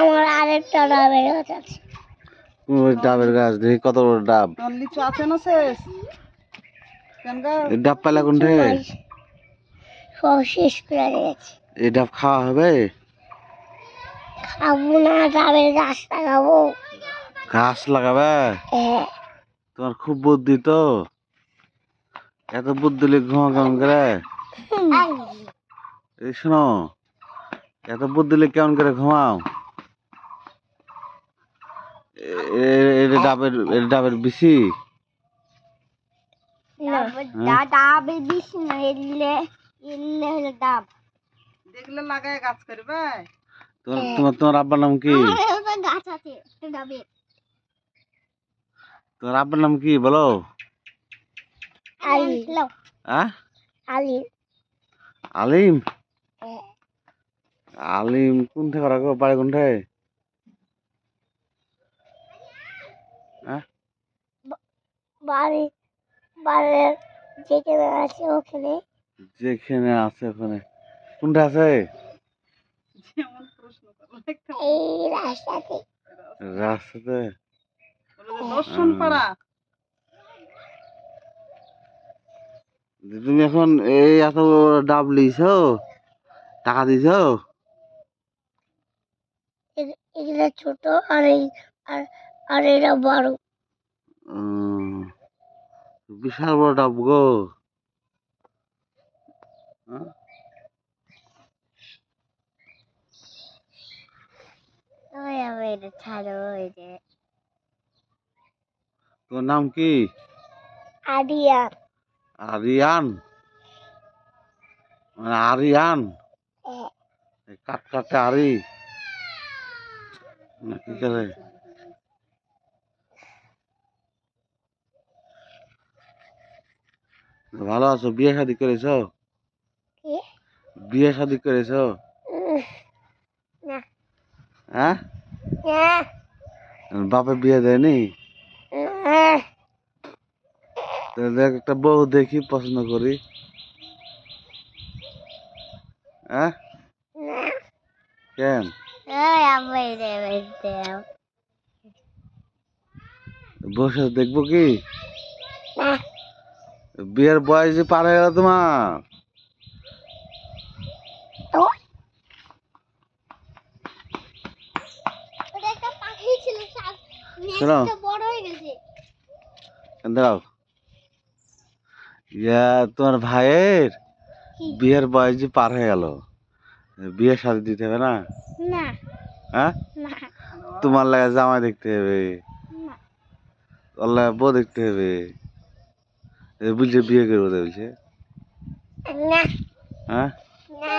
আমার আরেকটা ডাবের গাছ আছে। ওই ডাবের গাছ দেখি কত বড় ডাব। লিচু আছে না শেষ? এই ডাব পাইলা কোনঠে সব শেষ করে দিয়েছি। এই ডাব খাওয়া হবে? খাব না ডাবের গাছ লাগাবো। গাছ লাগাবে? হ্যাঁ। তোমার খুব বুদ্ধি তো। এত বুদ্ধি লিখ ঘুমা কেমন করে? এই শোনো এত বুদ্ধি লিখ কেমন করে ঘুমাও এ- এ- এটা ডাবের এটা ডাবের বেশি ডাবের বিষ না এলে এলে হলো ডাব দেখলে লাগায় গাছ করবে তোমার তোমার তোমার আব্বার নাম কি আমার গাছ আছে একটা ডাবের তোমার আব্বার নাম কি বলো আলি হ্যাঁ আলি আলিম আলিম কোন থেকে রাখো বাড়ি কোনঠে হ্যাঁ? বাড়ি বাড়ির যেখানে আছে ওখানে। যেখানে আছে ওখানে। কোনটা আছে? যেমন প্রশ্ন করল একটা এই রাস্তাতে। রাস্তাতে? দর্শন পাড়া। তুমি এখন এই এত ডাব লিছ টাকা দিছ? এগুলো ছোট আর এই আর আর এরা বড়। উম, বিশাল বড় ডাব গো। হ্যাঁ? ওই নাম কি? আডিয়া আরিয়ান? মানে আরিয়ান? হ্যাঁ। কাটে আরি। না কি করে ভালো আছো? বিয়ে শাদি করেছ? বিয়ে শাদি করেছ? হ্যাঁ? বাপে বিয়ে দেয়নি? তাহলে একটা বউ দেখি পছন্দ করি। হ্যাঁ? কেন? সাথে দেখব কি? বিয়ের বয়স যে পার হয়ে গেল তোমার। দাঁড়াও। ইয়া তোমার ভাইয়ের বিয়ের বয়স যে পার হয়ে গেল। বিয়ে শাদি দিতে হবে না? না। হ্যাঁ? তোমার লাগে জামাই দেখতে হবে। লাগে বউ দেখতে হবে। বুঝলে বলছে বিয়ে করব বলছে। না। হ্যাঁ? না।